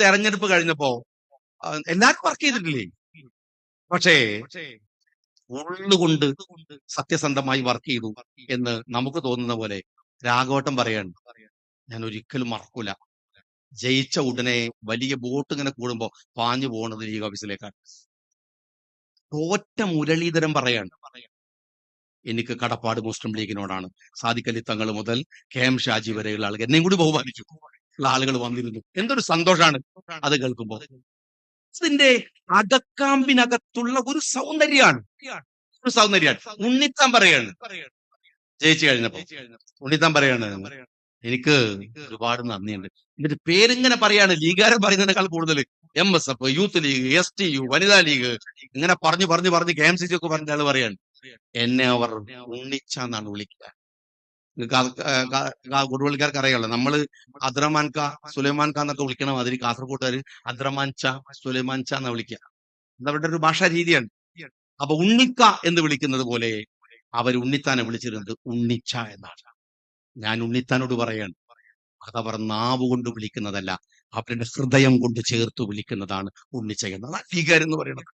തെരഞ്ഞെടുപ്പ് കഴിഞ്ഞപ്പോ എല്ലാവർക്കും വർക്ക് ചെയ്തിട്ടില്ലേ? പക്ഷേ ഉള്ളുകൊണ്ട് സത്യസന്ധമായി വർക്ക് ചെയ്തു എന്ന് നമുക്ക് തോന്നുന്ന പോലെ രാഘവട്ടം പറയാണ് ഞാൻ ഒരിക്കലും മറക്കൂല. ജയിച്ച ഉടനെ വലിയ ബോട്ട് ഇങ്ങനെ കൂടുമ്പോ പാഞ്ഞു പോകുന്നത് ലീഗ് ഓഫീസിലേക്കാണ്. തോറ്റ മുരളീധരൻ പറയാണ് എനിക്ക് കടപ്പാട് മുസ്ലിം ലീഗിനോടാണ്. സാദിഖലി തങ്ങൾ മുതൽ കെ എം ഷാജി വരെയുള്ള ആളുകൾ എന്നെയും കൂടി ബഹുമാനിച്ചു. ഉള്ള ആളുകൾ വന്നിരുന്നു. എന്തൊരു സന്തോഷമാണ് അത് കേൾക്കുമ്പോൾ. ഇതിന്റെ അകക്കാമ്പിനകത്തുള്ള ഒരു സൗന്ദര്യമാണ് ഒരു സൗന്ദര്യമാണ് ഉണ്ണിത്താൻ പറയാണ്. ജയിച്ചു കഴിഞ്ഞപ്പോ. ഉണ്ണിത്താൻ പറയാണ് എനിക്ക് ഒരുപാട് നന്ദിയുണ്ട്. എന്നിട്ട് പേരിങ്ങനെ പറയാണ് ലീഗാരൻ പറയുന്നതിനേക്കാൾ കൂടുതൽ. M S F youth league S T U വനിതാ ലീഗ് ഇങ്ങനെ പറഞ്ഞു പറഞ്ഞു പറഞ്ഞ് കെ എം സി സി ഒക്കെ പറഞ്ഞ പറയാണ്. എന്നെ അവർ ഉണ്ണിച്ചാന്നാണ് വിളിക്കുക. കൊടുവള്ളിക്കാർക്ക് അറിയാമല്ലോ നമ്മൾ അദ്രമാൻ ക സുലൈമാൻ ഖാൻ എന്നൊക്കെ വിളിക്കണം അതിന് കാസർഗോട്ടുകാർ അദ്രമാൻ ച സുലൈമാൻ ച എന്ന് വിളിക്കുക അതവരുടെ ഒരു ഭാഷാ രീതിയാണ്. അപ്പൊ ഉണ്ണിക്ക എന്ന് വിളിക്കുന്നത് പോലെ അവർ ഉണ്ണിത്താനെ വിളിച്ചിരുന്നത് ഉണ്ണിച്ച എന്നാണ്. ഞാൻ ഉണ്ണിത്താനോട് പറയാണ്. അതവർ നാവ് കൊണ്ട് വിളിക്കുന്നതല്ല അവരുടെ ഹൃദയം കൊണ്ട് ചേർത്ത് വിളിക്കുന്നതാണ് ഉണ്ണിച്ച എന്നത് എന്ന് പറയുന്നത്.